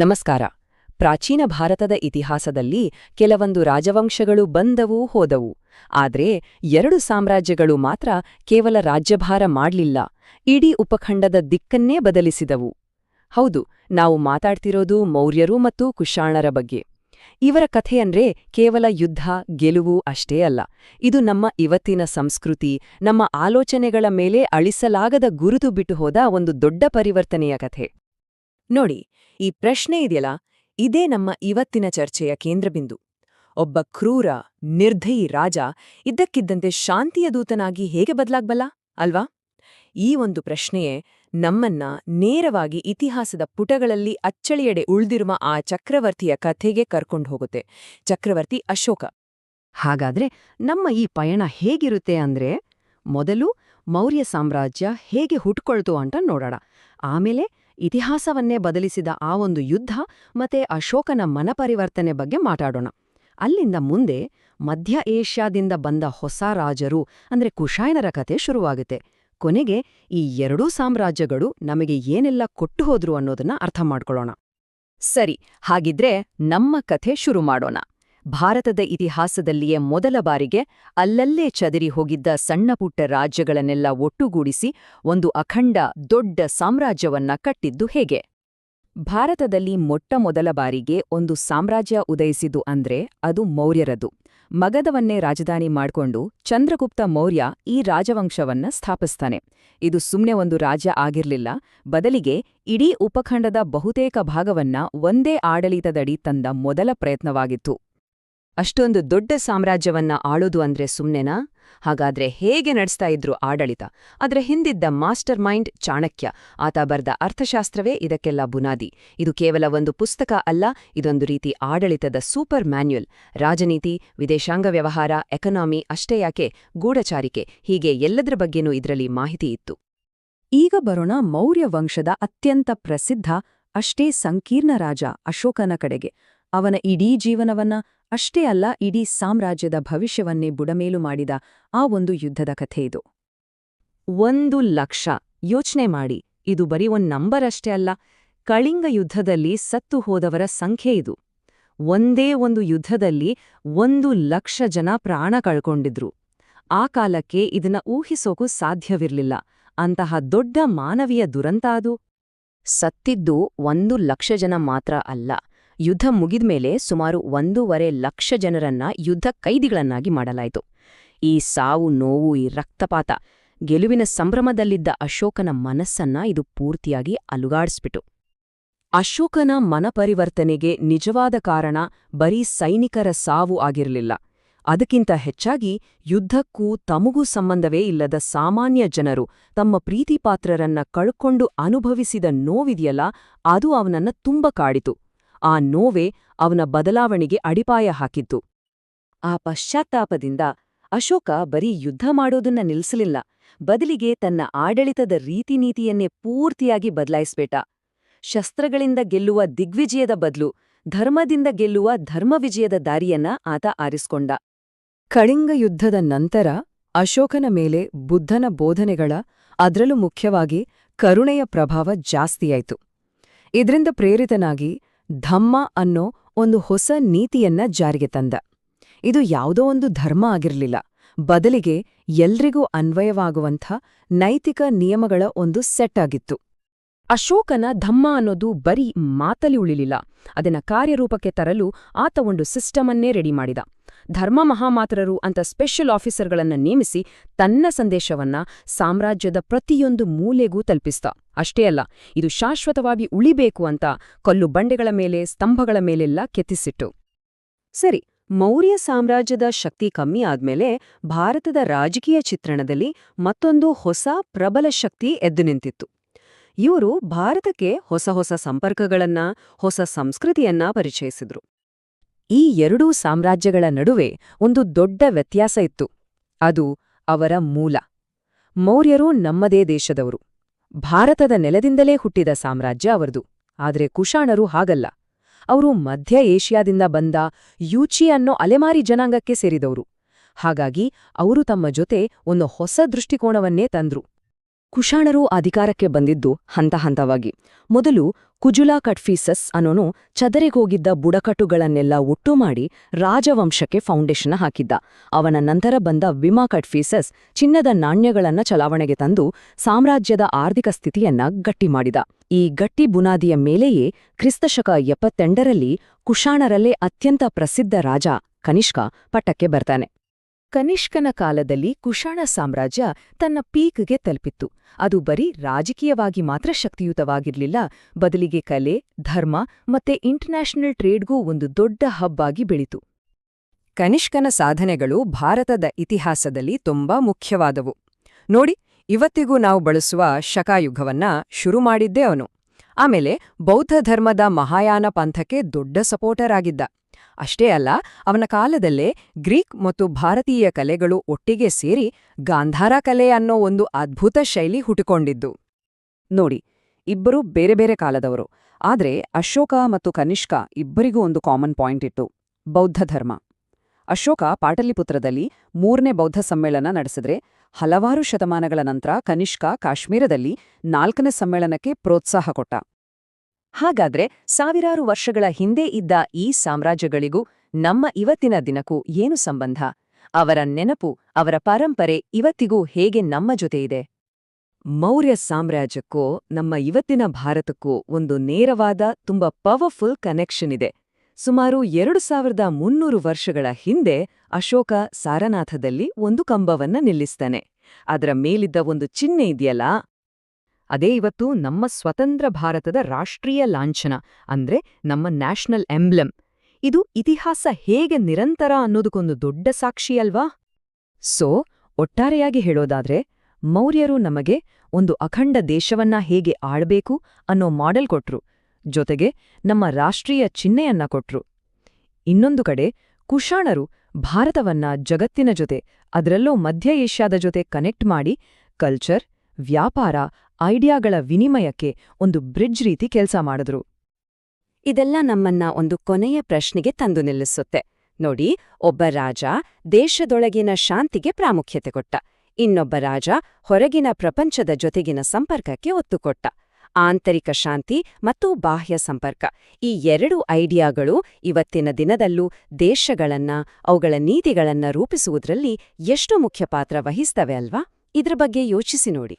ನಮಸ್ಕಾರ. ಪ್ರಾಚೀನ ಭಾರತದ ಇತಿಹಾಸದಲ್ಲಿ ಕೆಲವೊಂದು ರಾಜವಂಶಗಳು ಬಂದವು ಹೋದವು. ಆದ್ರೆ ಎರಡು ಸಾಮ್ರಾಜ್ಯಗಳು ಮಾತ್ರ ಕೇವಲ ರಾಜ್ಯಭಾರ ಮಾಡಲಿಲ್ಲ, ಇಡೀ ಉಪಖಂಡದ ದಿಕ್ಕನ್ನೇ ಬದಲಿಸಿದವು. ಹೌದು, ನಾವು ಮಾತಾಡ್ತಿರೋದು ಮೌರ್ಯರು ಮತ್ತು ಕುಶಾಣರ ಬಗ್ಗೆ. ಇವರ ಕಥೆಯಂದ್ರೆ ಕೇವಲ ಯುದ್ಧ, ಗೆಲುವು ಅಷ್ಟೇ ಅಲ್ಲ. ಇದು ನಮ್ಮ ಇವತ್ತಿನ ಸಂಸ್ಕೃತಿ, ನಮ್ಮ ಆಲೋಚನೆಗಳ ಮೇಲೆ ಅಳಿಸಲಾಗದ ಗುರುತು ಬಿಟ್ಟು ಹೋದ ಒಂದು ದೊಡ್ಡ ಪರಿವರ್ತನೆಯ ಕಥೆ. ನೋಡಿ, ಈ ಪ್ರಶ್ನೆ ಇದೆಯಲ್ಲ, ಇದೇ ನಮ್ಮ ಇವತ್ತಿನ ಚರ್ಚೆಯ ಕೇಂದ್ರಬಿಂದು. ಒಬ್ಬ ಕ್ರೂರ ನಿರ್ಧಯಿ ರಾಜ ಇದ್ದಕ್ಕಿದ್ದಂತೆ ಶಾಂತಿಯ ದೂತನಾಗಿ ಹೇಗೆ ಬದಲಾಗ್ಬಲ್ಲ, ಅಲ್ವಾ? ಈ ಒಂದು ಪ್ರಶ್ನೆಯೇ ನಮ್ಮನ್ನ ನೇರವಾಗಿ ಇತಿಹಾಸದ ಪುಟಗಳಲ್ಲಿ ಅಚ್ಚಳಿಯಡೆ ಉಳ್ದಿರುವ ಆ ಚಕ್ರವರ್ತಿಯ ಕಥೆಗೆ ಕರ್ಕೊಂಡು ಹೋಗುತ್ತೆ, ಚಕ್ರವರ್ತಿ ಅಶೋಕ. ಹಾಗಾದ್ರೆ ನಮ್ಮ ಈ ಪಯಣ ಹೇಗಿರುತ್ತೆ ಅಂದ್ರೆ, ಮೊದಲು ಮೌರ್ಯ ಸಾಮ್ರಾಜ್ಯ ಹೇಗೆ ಹುಟ್ಕೊಳ್ತು ಅಂತ ನೋಡೋಣ. ಆಮೇಲೆ ಇತಿಹಾಸವನ್ನೇ ಬದಲಿಸಿದ ಆ ಒಂದು ಯುದ್ಧ ಮತ್ತೆ ಅಶೋಕನ ಮನಪರಿವರ್ತನೆ ಬಗ್ಗೆ ಮಾತಾಡೋಣ. ಅಲ್ಲಿಂದ ಮುಂದೆ ಮಧ್ಯ ಏಷ್ಯಾದಿಂದ ಬಂದ ಹೊಸ ರಾಜರು, ಅಂದ್ರೆ ಕುಶಾಯನರ ಕತೆ ಶುರುವಾಗುತ್ತೆ. ಕೊನೆಗೆ ಈ ಎರಡೂ ಸಾಮ್ರಾಜ್ಯಗಳು ನಮಗೆ ಏನೆಲ್ಲ ಕೊಟ್ಟು ಹೋದ್ರು ಅನ್ನೋದನ್ನ ಅರ್ಥ ಮಾಡ್ಕೊಳ್ಳೋಣ. ಸರಿ, ಹಾಗಿದ್ರೆ ನಮ್ಮ ಕಥೆ ಶುರು ಮಾಡೋಣ. ಭಾರತದ ಇತಿಹಾಸದಲ್ಲಿಯೇ ಮೊದಲ ಬಾರಿಗೆ ಅಲ್ಲಲ್ಲೇ ಚದರಿ ಹೋಗಿದ್ದ ಸಣ್ಣಪುಟ್ಟ ರಾಜ್ಯಗಳನ್ನೆಲ್ಲ ಒಟ್ಟುಗೂಡಿಸಿ ಒಂದು ಅಖಂಡ ದೊಡ್ಡ ಸಾಮ್ರಾಜ್ಯವನ್ನ ಕಟ್ಟಿದ್ದು ಹೇಗೆ? ಭಾರತದಲ್ಲಿ ಮೊಟ್ಟಮೊದಲ ಬಾರಿಗೆ ಒಂದು ಸಾಮ್ರಾಜ್ಯ ಉದಯಿಸಿದು ಅಂದ್ರೆ ಅದು ಮೌರ್ಯರದು. ಮಗಧವನ್ನೇ ರಾಜಧಾನಿ ಮಾಡ್ಕೊಂಡು ಚಂದ್ರಗುಪ್ತ ಮೌರ್ಯ ಈ ರಾಜವಂಶವನ್ನ ಸ್ಥಾಪಿಸ್ತಾನೆ. ಇದು ಸುಮ್ನೆ ಒಂದು ರಾಜ್ಯ ಆಗಿರ್ಲಿಲ್ಲ, ಬದಲಿಗೆ ಇಡೀ ಉಪಖಂಡದ ಬಹುತೇಕ ಭಾಗವನ್ನ ಒಂದೇ ಆಡಳಿತದಡಿ ತಂದ ಮೊದಲ ಪ್ರಯತ್ನವಾಗಿತ್ತು. ಅಷ್ಟೊಂದು ದೊಡ್ಡ ಸಾಮ್ರಾಜ್ಯವನ್ನ ಆಳೋದು ಅಂದ್ರೆ ಸುಮ್ನೆನಾ? ಹಾಗಾದ್ರೆ ಹೇಗೆ ನಡೆಸ್ತಾ ಇದ್ರು ಆಡಳಿತ? ಅದರ ಹಿಂದಿದ್ದ ಮಾಸ್ಟರ್ ಮೈಂಡ್ ಚಾಣಕ್ಯ, ಆತ ಬರೆದ ಅರ್ಥಶಾಸ್ತ್ರವೇ ಇದಕ್ಕೆಲ್ಲ ಬುನಾದಿ. ಇದು ಕೇವಲ ಒಂದು ಪುಸ್ತಕ ಅಲ್ಲ, ಇದೊಂದು ರೀತಿ ಆಡಳಿತದ ಸೂಪರ್ ಮ್ಯಾನ್ಯುಯಲ್. ರಾಜನೀತಿ, ವಿದೇಶಾಂಗ ವ್ಯವಹಾರ, ಎಕನಾಮಿ ಅಷ್ಟೇ ಯಾಕೆ ಗೂಢಚಾರಿಕೆ? ಹೀಗೆ ಎಲ್ಲದರ ಬಗ್ಗೆನೂ ಇದರಲ್ಲಿ ಮಾಹಿತಿ ಇತ್ತು. ಈಗ ಬರೋಣ ಮೌರ್ಯ ವಂಶದ ಅತ್ಯಂತ ಪ್ರಸಿದ್ಧ, ಅಷ್ಟೇ ಸಂಕೀರ್ಣ ರಾಜ ಅಶೋಕನ ಕಡೆಗೆ. ಅವನ ಇಡೀ ಜೀವನವನ್ನ ಅಷ್ಟೇ ಅಲ್ಲ, ಇಡೀ ಸಾಮ್ರಾಜ್ಯದ ಭವಿಷ್ಯವನ್ನೇ ಬುಡಮೇಲು ಮಾಡಿದ ಆ ಒಂದು ಯುದ್ಧದ ಕಥೆ ಇದು. ಒಂದು ಲಕ್ಷ. ಯೋಚನೆ ಮಾಡಿ. ಇದು ಬರೀ ಒಂದ್ ನಂಬರ್ ಅಷ್ಟೇ ಅಲ್ಲ, ಕಳಿಂಗ ಯುದ್ಧದಲ್ಲಿ ಸತ್ತು ಹೋದವರ ಸಂಖ್ಯೆ ಇದು. ಒಂದೇ ಒಂದು ಯುದ್ಧದಲ್ಲಿ ಒಂದು ಲಕ್ಷ ಜನ ಪ್ರಾಣ ಕಳ್ಕೊಂಡಿದ್ರು. ಆ ಕಾಲಕ್ಕೆ ಇದನ್ನ ಊಹಿಸೋಕು ಸಾಧ್ಯವಿರಲಿಲ್ಲ. ಅಂತಹ ದೊಡ್ಡ ಮಾನವೀಯ ದುರಂತ ಅದು. ಸತ್ತಿದ್ದು ಒಂದು ಲಕ್ಷ ಜನ ಮಾತ್ರ ಅಲ್ಲ. ಯುದ್ಧ ಮುಗಿದ ಮೇಲೆ ಸುಮಾರು ಒಂದೂವರೆ ಲಕ್ಷ ಜನರನ್ನ ಯುದ್ಧ ಕೈದಿಗಳನ್ನಾಗಿ ಮಾಡಲಾಯಿತು. ಈ ಸಾವು, ನೋವು, ಈ ರಕ್ತಪಾತ, ಗೆಲುವಿನ ಸಂಭ್ರಮದಲ್ಲಿದ್ದ ಅಶೋಕನ ಮನಸ್ಸನ್ನ ಇದು ಪೂರ್ತಿಯಾಗಿ ಅಲುಗಾಡಿಸ್ಬಿಟ್ಟು. ಅಶೋಕನ ಮನಪರಿವರ್ತನೆಗೆ ನಿಜವಾದ ಕಾರಣ ಬರೀ ಸೈನಿಕರ ಸಾವು ಆಗಿರಲಿಲ್ಲ. ಅದಕ್ಕಿಂತ ಹೆಚ್ಚಾಗಿ ಯುದ್ಧಕ್ಕೂ ತಮಗೂ ಸಂಬಂಧವೇ ಇಲ್ಲದ ಸಾಮಾನ್ಯ ಜನರು ತಮ್ಮ ಪ್ರೀತಿಪಾತ್ರರನ್ನ ಕಳ್ಕೊಂಡು ಅನುಭವಿಸಿದ ನೋವಿದೆಯಲ್ಲ, ಅದು ಅವನನ್ನ ತುಂಬ ಕಾಡಿತು. ಆ ನೋವೇ ಅವನ ಬದಲಾವಣೆಗೆ ಅಡಿಪಾಯ ಹಾಕಿತ್ತು. ಆ ಪಶ್ಚಾತ್ತಾಪದಿಂದ ಅಶೋಕ ಬರೀ ಯುದ್ಧ ಮಾಡೋದನ್ನ ನಿಲ್ಲಿಸಲಿಲ್ಲ ಬದಲಿಗೆ ತನ್ನ ಆಡಳಿತದ ರೀತಿನೀತಿಯನ್ನೇ ಪೂರ್ತಿಯಾಗಿ ಬದಲಾಯಿಸ್ಬೇಟ. ಶಸ್ತ್ರಗಳಿಂದ ಗೆಲ್ಲುವ ದಿಗ್ವಿಜಯದ ಬದಲು, ಧರ್ಮದಿಂದ ಗೆಲ್ಲುವ ಧರ್ಮವಿಜಯದ ದಾರಿಯನ್ನ ಆತ ಆರಿಸ್ಕೊಂಡ. ಕಳಿಂಗ ಯುದ್ಧದ ನಂತರ ಅಶೋಕನ ಮೇಲೆ ಬುದ್ಧನ ಬೋಧನೆಗಳ ಅದರಲ್ಲೂ ಮುಖ್ಯವಾಗಿ ಕರುಣೆಯ ಪ್ರಭಾವ ಜಾಸ್ತಿಯಾಯಿತು. ಇದರಿಂದ ಪ್ರೇರಿತನಾಗಿ ಧಮ್ಮ ಅನ್ನೋ ಒಂದು ಹೊಸ ನೀತಿಯನ್ನ ಜಾರಿಗೆ ತಂದ. ಇದು ಯಾವುದೋ ಒಂದು ಧರ್ಮ ಆಗಿರಲಿಲ್ಲ. ಬದಲಿಗೆ ಎಲ್ರಿಗೂ ಅನ್ವಯವಾಗುವಂಥ ನೈತಿಕ ನಿಯಮಗಳ ಒಂದು ಸೆಟ್ ಆಗಿತ್ತು. ಅಶೋಕನ ಧಮ್ಮ ಅನ್ನೋದು ಬರೀ ಮಾತಲಿ ಉಳಿಲಿಲ್ಲ. ಅದನ್ನ ಕಾರ್ಯರೂಪಕ್ಕೆ ತರಲು ಆತ ಒಂದು ಸಿಸ್ಟಮನ್ನೇ ರೆಡಿ ಮಾಡಿದ. ಧರ್ಮ ಮಹಾಮಾತ್ರರು ಅಂತ ಸ್ಪೆಷಲ್ ಆಫೀಸರ್ಗಳನ್ನ ನೇಮಿಸಿ ತನ್ನ ಸಂದೇಶವನ್ನ ಸಾಮ್ರಾಜ್ಯದ ಪ್ರತಿಯೊಂದು ಮೂಲೆಗೂ ತಲುಪಿಸ್ತ. ಅಷ್ಟೇ ಅಲ್ಲ, ಇದು ಶಾಶ್ವತವಾಗಿ ಉಳಿಬೇಕು ಅಂತ ಕಲ್ಲು ಬಂಡೆಗಳ ಮೇಲೆ, ಸ್ತಂಭಗಳ ಮೇಲೆಲ್ಲ ಕೆತ್ತಿಸಿಟ್ಟು. ಸರಿ, ಮೌರ್ಯ ಸಾಮ್ರಾಜ್ಯದ ಶಕ್ತಿ ಕಮ್ಮಿ ಆದ್ಮೇಲೆ ಭಾರತದ ರಾಜಕೀಯ ಚಿತ್ರಣದಲ್ಲಿ ಮತ್ತೊಂದು ಹೊಸ ಪ್ರಬಲ ಶಕ್ತಿ ಎದ್ದು ನಿಂತಿತ್ತು. ಇವರು ಭಾರತಕ್ಕೆ ಹೊಸ ಹೊಸ ಸಂಪರ್ಕಗಳನ್ನ, ಹೊಸ ಸಂಸ್ಕೃತಿಯನ್ನ ಪರಿಚಯಿಸಿದ್ರು. ಈ ಎರಡೂ ಸಾಮ್ರಾಜ್ಯಗಳ ನಡುವೆ ಒಂದು ದೊಡ್ಡ ವ್ಯತ್ಯಾಸ ಇತ್ತು. ಅದು ಅವರ ಮೂಲ. ಮೌರ್ಯರು ನಮ್ಮದೇ ದೇಶದವರು. ಭಾರತದ ನೆಲದಿಂದಲೇ ಹುಟ್ಟಿದ ಸಾಮ್ರಾಜ್ಯ ಅವರದು. ಆದರೆ ಕುಶಾಣರು ಹಾಗಲ್ಲ. ಅವರು ಮಧ್ಯ ಏಷ್ಯಾದಿಂದ ಬಂದ ಯೂಚಿ ಅನ್ನೋ ಅಲೆಮಾರಿ ಜನಾಂಗಕ್ಕೆ ಸೇರಿದವರು. ಹಾಗಾಗಿ ಅವರು ತಮ್ಮ ಜೊತೆ ಒಂದು ಹೊಸ ದೃಷ್ಟಿಕೋನವನ್ನೇ ತಂದ್ರು. ಕುಶಾಣರು ಅಧಿಕಾರಕ್ಕೆ ಬಂದಿದ್ದು ಹಂತ ಹಂತವಾಗಿ. ಮೊದಲು ಕುಜುಲಾ ಕಟ್ಫೀಸಸ್ ಅನ್ನೋನು ಚದರಿಗೋಗಿದ್ದ ಬುಡಕಟ್ಟುಗಳನ್ನೆಲ್ಲ ಒಟ್ಟು ಮಾಡಿ ರಾಜವಂಶಕ್ಕೆ ಫೌಂಡೇಶನ್ ಹಾಕಿದ್ದ. ಅವನ ನಂತರ ಬಂದ ವಿಮಾ ಕಟ್ಫೀಸಸ್ ಚಿನ್ನದ ನಾಣ್ಯಗಳನ್ನ ಚಲಾವಣೆಗೆ ತಂದು ಸಾಮ್ರಾಜ್ಯದ ಆರ್ಥಿಕ ಸ್ಥಿತಿಯನ್ನ ಗಟ್ಟಿ ಮಾಡಿದ. ಈ ಗಟ್ಟಿ ಬುನಾದಿಯ ಮೇಲೆಯೇ ಕ್ರಿಸ್ತಶಕ ಎಪ್ಪತ್ತೆಂಟರಲ್ಲಿ ಕುಶಾಣರಲ್ಲೇ ಅತ್ಯಂತ ಪ್ರಸಿದ್ಧ ರಾಜ ಕನಿಷ್ಕ ಪಟ್ಟಕ್ಕೆ ಬರ್ತಾನೆ. ಕನಿಷ್ಕನ ಕಾಲದಲ್ಲಿ ಕುಶಾಣ ಸಾಮ್ರಾಜ್ಯ ತನ್ನ ಪೀಕ್ಗೆ ತಲುಪಿತ್ತು. ಅದು ಬರೀ ರಾಜಕೀಯವಾಗಿ ಮಾತ್ರ ಶಕ್ತಿಯುತವಾಗಿರ್ಲಿಲ್ಲ. ಬದಲಿಗೆ ಕಲೆ, ಧರ್ಮ ಮತ್ತೆ ಇಂಟರ್ನ್ಯಾಷನಲ್ ಟ್ರೇಡ್ಗೂ ಒಂದು ದೊಡ್ಡ ಹಬ್ ಆಗಿ ಬೆಳಿತು. ಕನಿಷ್ಕನ ಸಾಧನೆಗಳು ಭಾರತದ ಇತಿಹಾಸದಲ್ಲಿ ತುಂಬಾ ಮುಖ್ಯವಾದವು. ನೋಡಿ, ಇವತ್ತಿಗೂ ನಾವು ಬಳಸುವ ಶಕಾಯುಗವನ್ನ ಶುರು ಮಾಡಿದ್ದೇ ಅವನು. ಆಮೇಲೆ ಬೌದ್ಧ ಧರ್ಮದ ಮಹಾಯಾನ ಪಂಥಕ್ಕೆ ದೊಡ್ಡ ಸಪೋರ್ಟರ್ ಆಗಿದ್ದ. ಅಷ್ಟೇ ಅಲ್ಲ, ಅವನ ಕಾಲದಲ್ಲೇ ಗ್ರೀಕ್ ಮತ್ತು ಭಾರತೀಯ ಕಲೆಗಳು ಒಟ್ಟಿಗೆ ಸೇರಿ ಗಾಂಧಾರ ಕಲೆ ಅನ್ನೋ ಒಂದು ಅದ್ಭುತ ಶೈಲಿ ಹುಟ್ಟಿಕೊಂಡಿದ್ದು. ನೋಡಿ, ಇಬ್ಬರೂ ಬೇರೆ ಬೇರೆ ಕಾಲದವರು, ಆದ್ರೆ ಅಶೋಕ ಮತ್ತು ಕನಿಷ್ಕ ಇಬ್ಬರಿಗೂ ಒಂದು ಕಾಮನ್ ಪಾಯಿಂಟ್ ಇತ್ತು, ಬೌದ್ಧ ಧರ್ಮ. ಅಶೋಕ ಪಾಟಲಿಪುತ್ರದಲ್ಲಿ ಮೂರನೇ ಬೌದ್ಧ ಸಮ್ಮೇಳನ ನಡೆಸಿದ್ರೆ, ಹಲವಾರು ಶತಮಾನಗಳ ನಂತರ ಕನಿಷ್ಕ ಕಾಶ್ಮೀರದಲ್ಲಿ ನಾಲ್ಕನೇ ಸಮ್ಮೇಳನಕ್ಕೆ ಪ್ರೋತ್ಸಾಹ ಕೊಟ್ಟ. ಹಾಗಾದ್ರೆ ಸಾವಿರಾರು ವರ್ಷಗಳ ಹಿಂದೆ ಇದ್ದ ಈ ಸಾಮ್ರಾಜ್ಯಗಳಿಗೂ ನಮ್ಮ ಇವತ್ತಿನ ದಿನಕ್ಕೂ ಏನು ಸಂಬಂಧ? ಅವರ ನೆನಪು, ಅವರ ಪರಂಪರೆ ಇವತ್ತಿಗೂ ಹೇಗೆ ನಮ್ಮ ಜೊತೆ ಇದೆ ಮೌರ್ಯ ಸಾಮ್ರಾಜ್ಯಕ್ಕೂ, ನಮ್ಮ ಇವತ್ತಿನ ಭಾರತಕ್ಕೂ ಒಂದು ನೇರವಾದ, ತುಂಬ ಪವರ್ಫುಲ್ ಕನೆಕ್ಷನ್ ಇದೆ. ಸುಮಾರು ಎರಡು ಸಾವಿರದ ಮುನ್ನೂರು ವರ್ಷಗಳ ಹಿಂದೆ ಅಶೋಕ ಸಾರನಾಥದಲ್ಲಿ ಒಂದು ಕಂಬವನ್ನ ನಿಲ್ಲಿಸ್ತಾನೆ. ಅದರ ಮೇಲಿದ್ದ ಒಂದು ಚಿಹ್ನೆ ಇದೆಯಲ್ಲ? ಅದೇ ಇವತ್ತು ನಮ್ಮ ಸ್ವತಂತ್ರ ಭಾರತದ ರಾಷ್ಟ್ರೀಯ ಲಾಂಛನ, ಅಂದ್ರೆ ನಮ್ಮ ನ್ಯಾಷನಲ್ ಎಂಬ್ಲೆಮ್. ಇದು ಇತಿಹಾಸ ಹೇಗೆ ನಿರಂತರ ಅನ್ನೋದಕ್ಕೊಂದು ದೊಡ್ಡ ಸಾಕ್ಷಿ ಅಲ್ವಾ? ಸೊ, ಒಟ್ಟಾರೆಯಾಗಿ ಹೇಳೋದಾದ್ರೆ, ಮೌರ್ಯರು ನಮಗೆ ಒಂದು ಅಖಂಡ ದೇಶವನ್ನ ಹೇಗೆ ಆಳ್ಬೇಕು ಅನ್ನೋ ಮಾಡೆಲ್ ಕೊಟ್ರು, ಜೊತೆಗೆ ನಮ್ಮ ರಾಷ್ಟ್ರೀಯ ಚಿಹ್ನೆಯನ್ನ ಕೊಟ್ರು. ಇನ್ನೊಂದು ಕಡೆ, ಕುಶಾಣರು ಭಾರತವನ್ನ ಜಗತ್ತಿನ ಜೊತೆ, ಅದರಲ್ಲೂ ಮಧ್ಯ ಏಷ್ಯಾದ ಜೊತೆ ಕನೆಕ್ಟ್ ಮಾಡಿ, ಕಲ್ಚರ್, ವ್ಯಾಪಾರ ಐಡಿಯಾಗಳ ವಿನಿಮಯಕ್ಕೆ ಒಂದು ಬ್ರಿಡ್ಜ್ ರೀತಿ ಕೆಲಸ ಮಾಡಿದ್ರು. ಇದೆಲ್ಲ ನಮ್ಮನ್ನ ಒಂದು ಕೊನೆಯ ಪ್ರಶ್ನೆಗೆ ತಂದು ನಿಲ್ಲಿಸುತ್ತೆ. ನೋಡಿ, ಒಬ್ಬ ರಾಜ ದೇಶದೊಳಗಿನ ಶಾಂತಿಗೆ ಪ್ರಾಮುಖ್ಯತೆ ಕೊಟ್ಟ. ಇನ್ನೊಬ್ಬ ರಾಜ ಹೊರಗಿನ ಪ್ರಪಂಚದ ಜೊತೆಗಿನ ಸಂಪರ್ಕಕ್ಕೆ ಒತ್ತು ಕೊಟ್ಟ ಆಂತರಿಕ ಶಾಂತಿ ಮತ್ತು ಬಾಹ್ಯ ಸಂಪರ್ಕ ಈ ಎರಡು ಐಡಿಯಾಗಳು ಇವತ್ತಿನ ದಿನದಲ್ಲೂ ದೇಶಗಳನ್ನ, ಅವುಗಳ ನೀತಿಗಳನ್ನ ರೂಪಿಸುವುದರಲ್ಲಿ ಎಷ್ಟು ಮುಖ್ಯ ಪಾತ್ರ ವಹಿಸ್ತವೆ ಅಲ್ವಾ? ಇದ್ರ ಬಗ್ಗೆ ಯೋಚಿಸಿ ನೋಡಿ.